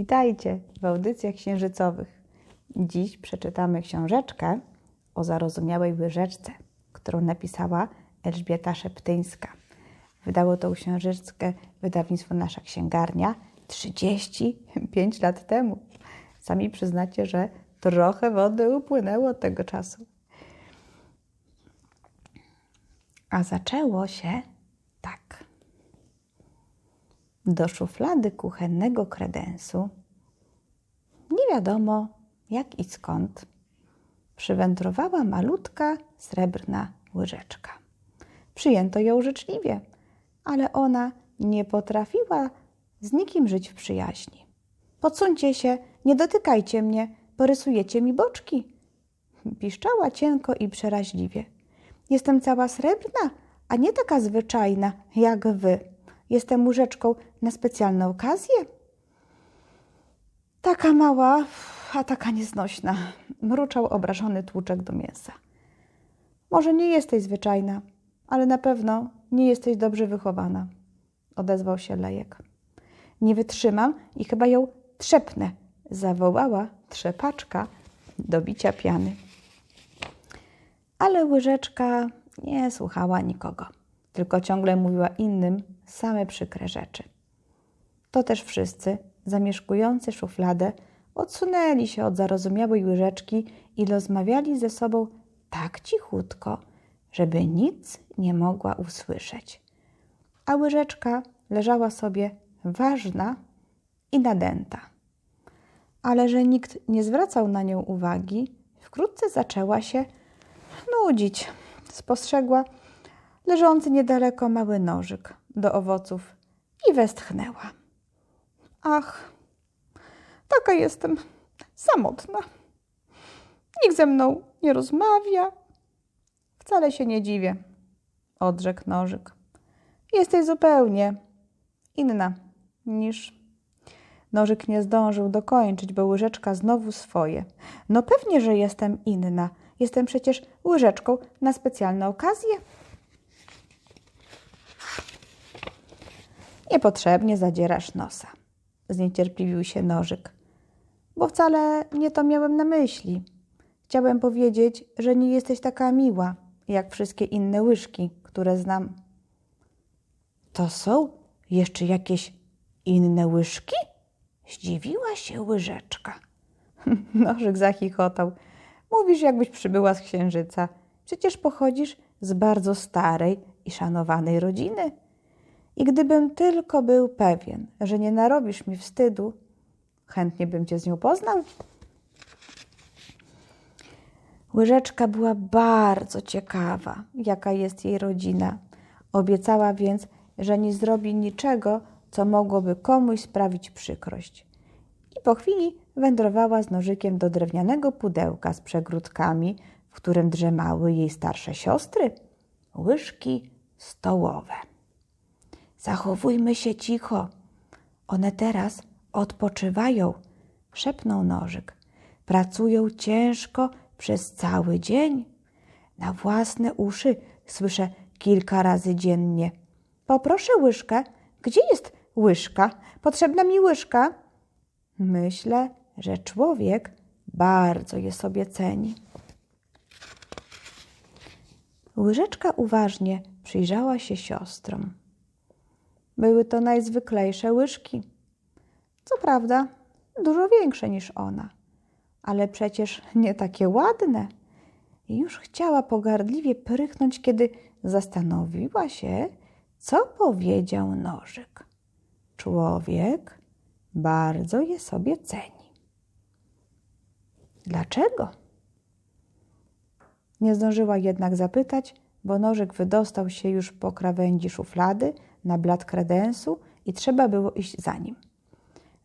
Witajcie w audycjach księżycowych. Dziś przeczytamy książeczkę o zarozumiałej łyżeczce, którą napisała Elżbieta Szeptyńska. Wydało tą książeczkę wydawnictwo Nasza Księgarnia 35 lat temu. Sami przyznacie, że trochę wody upłynęło od tego czasu. A zaczęło się. Do szuflady kuchennego kredensu, nie wiadomo jak i skąd, przywędrowała malutka srebrna łyżeczka. Przyjęto ją życzliwie, ale ona nie potrafiła z nikim żyć w przyjaźni. Podsuńcie się, nie dotykajcie mnie, porysujecie mi boczki. Piszczała cienko i przeraźliwie. Jestem cała srebrna, a nie taka zwyczajna jak wy. Jestem łyżeczką na specjalne okazje. Taka mała, a taka nieznośna, mruczał obrażony tłuczek do mięsa. Może nie jesteś zwyczajna, ale na pewno nie jesteś dobrze wychowana, odezwał się lejek. Nie wytrzymam i chyba ją trzepnę, zawołała trzepaczka do bicia piany. Ale łyżeczka nie słuchała nikogo, tylko ciągle mówiła innym same przykre rzeczy. To też wszyscy, zamieszkujący szufladę, odsunęli się od zarozumiałej łyżeczki i rozmawiali ze sobą tak cichutko, żeby nic nie mogła usłyszeć. A łyżeczka leżała sobie ważna i nadęta. Ale że nikt nie zwracał na nią uwagi, wkrótce zaczęła się nudzić. Spostrzegła leżący niedaleko mały nożyk do owoców i westchnęła. Ach, taka jestem samotna. Nikt ze mną nie rozmawia. Wcale się nie dziwię, odrzekł nożyk. Jesteś zupełnie inna niż. Nożyk nie zdążył dokończyć, bo łyżeczka znowu swoje. No pewnie, że jestem inna. Jestem przecież łyżeczką na specjalne okazje. Niepotrzebnie zadzierasz nosa. Zniecierpliwił się nożyk. Bo wcale nie to miałem na myśli. Chciałem powiedzieć, że nie jesteś taka miła, jak wszystkie inne łyżki, które znam. To są jeszcze jakieś inne łyżki? Zdziwiła się łyżeczka. Nożyk zachichotał. Mówisz, jakbyś przybyła z księżyca. Przecież pochodzisz z bardzo starej i szanowanej rodziny. I gdybym tylko był pewien, że nie narobisz mi wstydu, chętnie bym cię z nią poznał. Łyżeczka była bardzo ciekawa, jaka jest jej rodzina. Obiecała więc, że nie zrobi niczego, co mogłoby komuś sprawić przykrość. I po chwili wędrowała z nożykiem do drewnianego pudełka z przegródkami, w którym drzemały jej starsze siostry, łyżki stołowe. Zachowujmy się cicho. One teraz odpoczywają, szepnął nożyk. Pracują ciężko przez cały dzień. Na własne uszy słyszę kilka razy dziennie. Poproszę łyżkę. Gdzie jest łyżka? Potrzebna mi łyżka. Myślę, że człowiek bardzo je sobie ceni. Łyżeczka uważnie przyjrzała się siostrom. Były to najzwyklejsze łyżki. Co prawda, dużo większe niż ona, ale przecież nie takie ładne. I już chciała pogardliwie prychnąć, kiedy zastanowiła się, co powiedział nożyk. Człowiek bardzo je sobie ceni. Dlaczego? Nie zdążyła jednak zapytać, bo nożyk wydostał się już po krawędzi szuflady na blat kredensu i trzeba było iść za nim.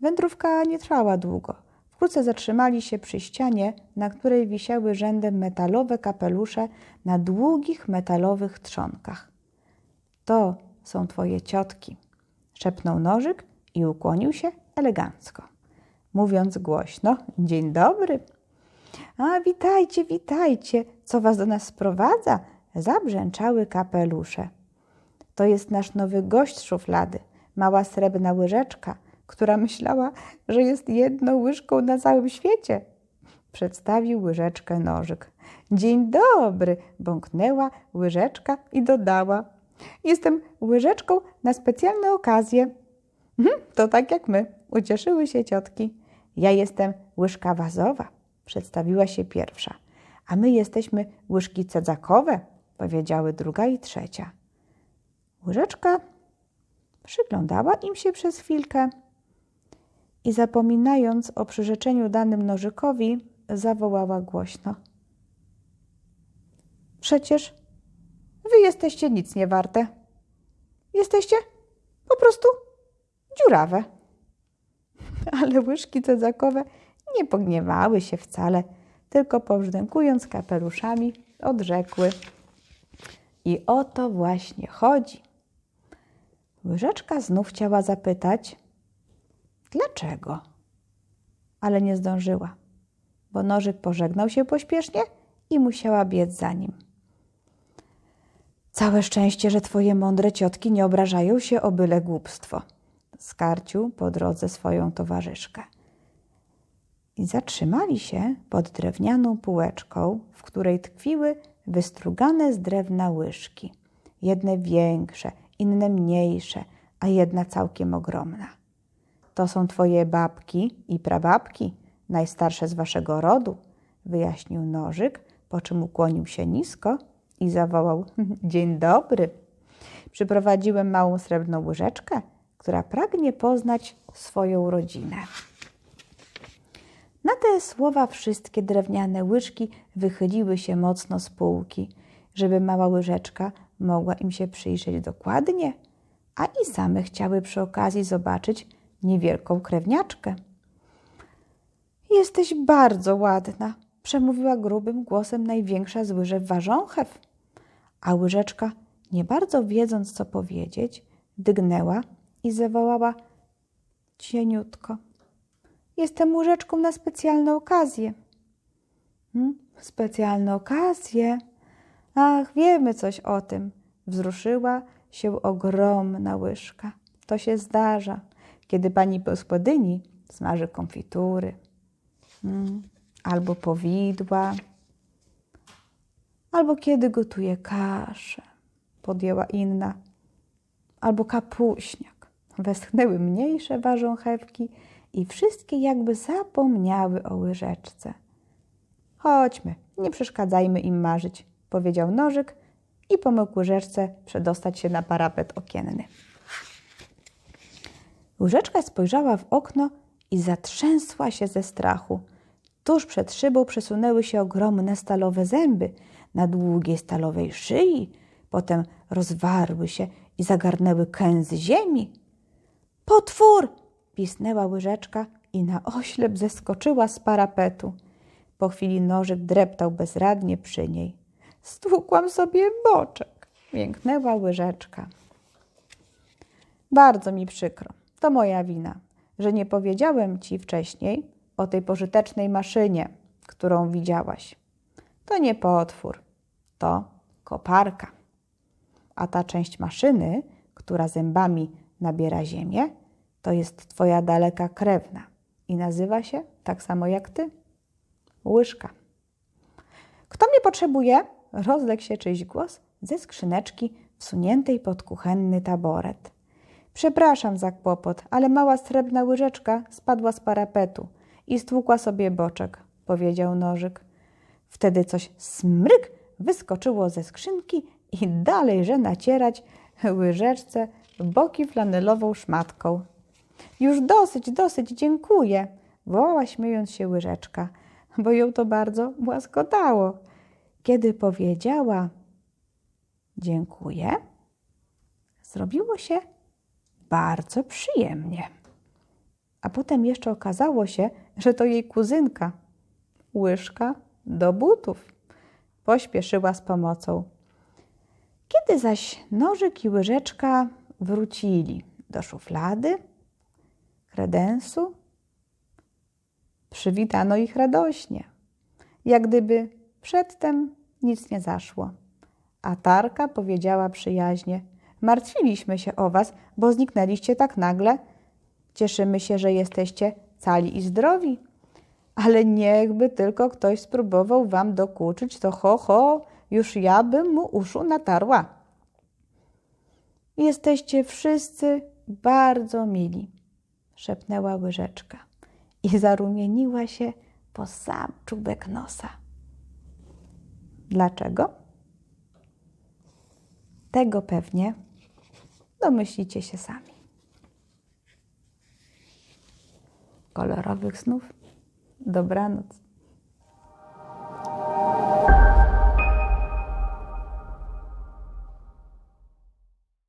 Wędrówka nie trwała długo. Wkrótce zatrzymali się przy ścianie, na której wisiały rzędem metalowe kapelusze na długich metalowych trzonkach. To są twoje ciotki, szepnął nożyk i ukłonił się elegancko, mówiąc głośno: Dzień dobry. A witajcie, witajcie, co was do nas sprowadza? Zabrzęczały kapelusze. To jest nasz nowy gość szuflady, mała srebrna łyżeczka, która myślała, że jest jedną łyżką na całym świecie. Przedstawił łyżeczkę nożyk. Dzień dobry, bąknęła łyżeczka i dodała. Jestem łyżeczką na specjalne okazje. Mhm, to tak jak my, ucieszyły się ciotki. Ja jestem łyżka wazowa, przedstawiła się pierwsza. A my jesteśmy łyżki cedzakowe, powiedziały druga i trzecia. Łyżeczka przyglądała im się przez chwilkę i zapominając o przyrzeczeniu danym nożykowi, zawołała głośno. Przecież wy jesteście nic nie warte. Jesteście po prostu dziurawe. Ale łyżki cedzakowe nie pogniewały się wcale, tylko powzdękując kapeluszami odrzekły. I o to właśnie chodzi. Łyżeczka znów chciała zapytać, dlaczego? Ale nie zdążyła, bo nożyk pożegnał się pośpiesznie i musiała biec za nim. Całe szczęście, że twoje mądre ciotki nie obrażają się o byle głupstwo. Skarcił po drodze swoją towarzyszkę. I zatrzymali się pod drewnianą półeczką, w której tkwiły wystrugane z drewna łyżki. Jedne większe, inne mniejsze, a jedna całkiem ogromna. To są twoje babki i prababki, najstarsze z waszego rodu, wyjaśnił nożyk, po czym ukłonił się nisko i zawołał: Dzień dobry. Przyprowadziłem małą srebrną łyżeczkę, która pragnie poznać swoją rodzinę. Na te słowa wszystkie drewniane łyżki wychyliły się mocno z półki, żeby mała łyżeczka mogła im się przyjrzeć dokładnie, a i same chciały przy okazji zobaczyć niewielką krewniaczkę. Jesteś bardzo ładna, przemówiła grubym głosem największa z łyżew warząchew. A łyżeczka, nie bardzo wiedząc, co powiedzieć, dygnęła i zawołała cieniutko. Jestem łyżeczką na specjalne okazje. Hmm? Specjalne okazje? Ach, wiemy coś o tym. Wzruszyła się ogromna łyżka. To się zdarza, kiedy pani gospodyni smaży konfitury, hmm, albo powidła, albo kiedy gotuje kaszę, podjęła inna, albo kapuśniak. Westchnęły mniejsze warząchewki i wszystkie jakby zapomniały o łyżeczce. Chodźmy, nie przeszkadzajmy im marzyć, powiedział nożyk i pomógł łyżeczce przedostać się na parapet okienny. Łyżeczka spojrzała w okno i zatrzęsła się ze strachu. Tuż przed szybą przesunęły się ogromne stalowe zęby na długiej stalowej szyi, potem rozwarły się i zagarnęły kęzy ziemi. Potwór! pisnęła łyżeczka i na oślep zeskoczyła z parapetu. Po chwili nożyk dreptał bezradnie przy niej. Stłukłam sobie boczek, mięknęła łyżeczka. Bardzo mi przykro, to moja wina, że nie powiedziałem ci wcześniej o tej pożytecznej maszynie, którą widziałaś. To nie potwór, to koparka. A ta część maszyny, która zębami nabiera ziemię, to jest twoja daleka krewna i nazywa się tak samo jak ty łyżka. Kto mnie potrzebuje? Rozległ się czyjś głos ze skrzyneczki wsuniętej pod kuchenny taboret. Przepraszam za kłopot, ale mała srebrna łyżeczka spadła z parapetu i stłukła sobie boczek, powiedział nożyk. Wtedy coś smryk wyskoczyło ze skrzynki i dalej, że nacierać łyżeczce boki flanelową szmatką. Już dosyć, dosyć, dziękuję, wołała śmiejąc się łyżeczka, bo ją to bardzo łaskotało. Kiedy powiedziała dziękuję, zrobiło się bardzo przyjemnie. A potem jeszcze okazało się, że to jej kuzynka, łyżka do butów. Pośpieszyła z pomocą. Kiedy zaś nożyk i łyżeczka wrócili do szuflady, kredensu, przywitano ich radośnie, jak gdyby przedtem nic nie zaszło. A Tarka powiedziała przyjaźnie: Martwiliśmy się o was, bo zniknęliście tak nagle Cieszymy się, że jesteście cali i zdrowi. Ale niechby tylko ktoś spróbował wam dokuczyć, to ho, ho, już ja bym mu uszu natarła. Jesteście wszyscy bardzo mili, szepnęła łyżeczka i zarumieniła się po sam czubek nosa. Dlaczego? Tego pewnie domyślicie się sami. Kolorowych snów. Dobranoc.